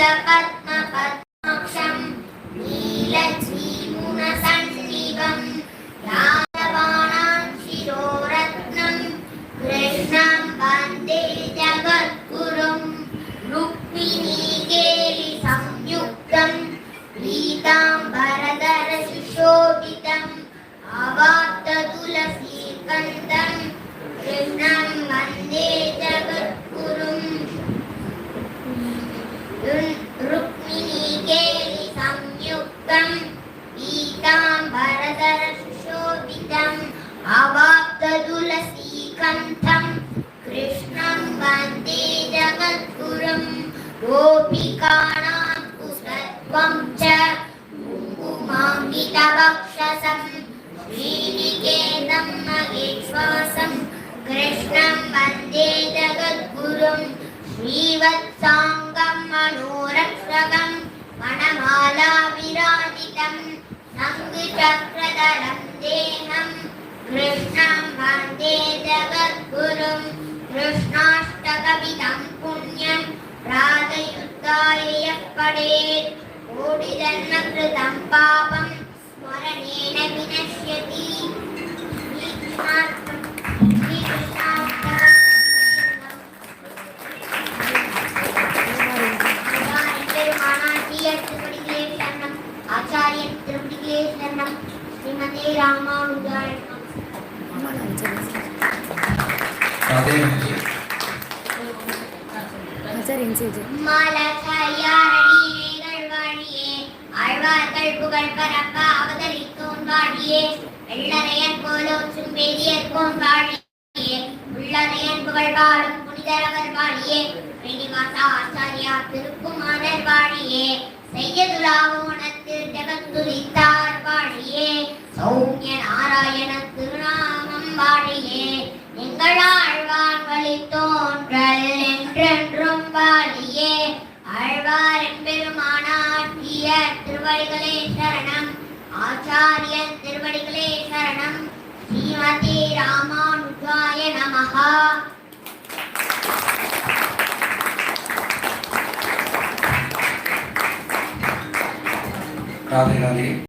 dapat ृ रुक्मिणीते गीतां भरदर कृष्णं वन्दे जगद्गुरुं गोपिकाणां पुषत्वं च उमाङ्गितवक्षसं श्रीरिकेदं महेश्वसं कृष्णं वन्दे जगद्गुरुं श्रीवत्साङ्ग मनोरक्षकं वनमाला विराजितं नङ्गचक्रधरं देहं कृष्णं वन्दे जगद्गुरुं कृष्णाष्टकविदं पुण्यं राधयुक्ताय यः पठेत् कोटिजन्मकृतं पापं ஆச்சாரியா திருக்குமாரர் வாழியே செய்யதுலாவோணத்தில் ஜெகத்துரித்தார் வாழியே சௌமிய நாராயண திருநாமம் வாழியே எங்கள் ஆழ்வான் வழி தோன்றல் என்றென்றும் வாழியே ஆழ்வார் எம்பெருமானாட்டிய திருவடிகளே சரணம். ஆச்சாரிய திருவடிகளே சரணம். ஸ்ரீமதி ராமானுஜாய நமஹா. ராதே ராதே.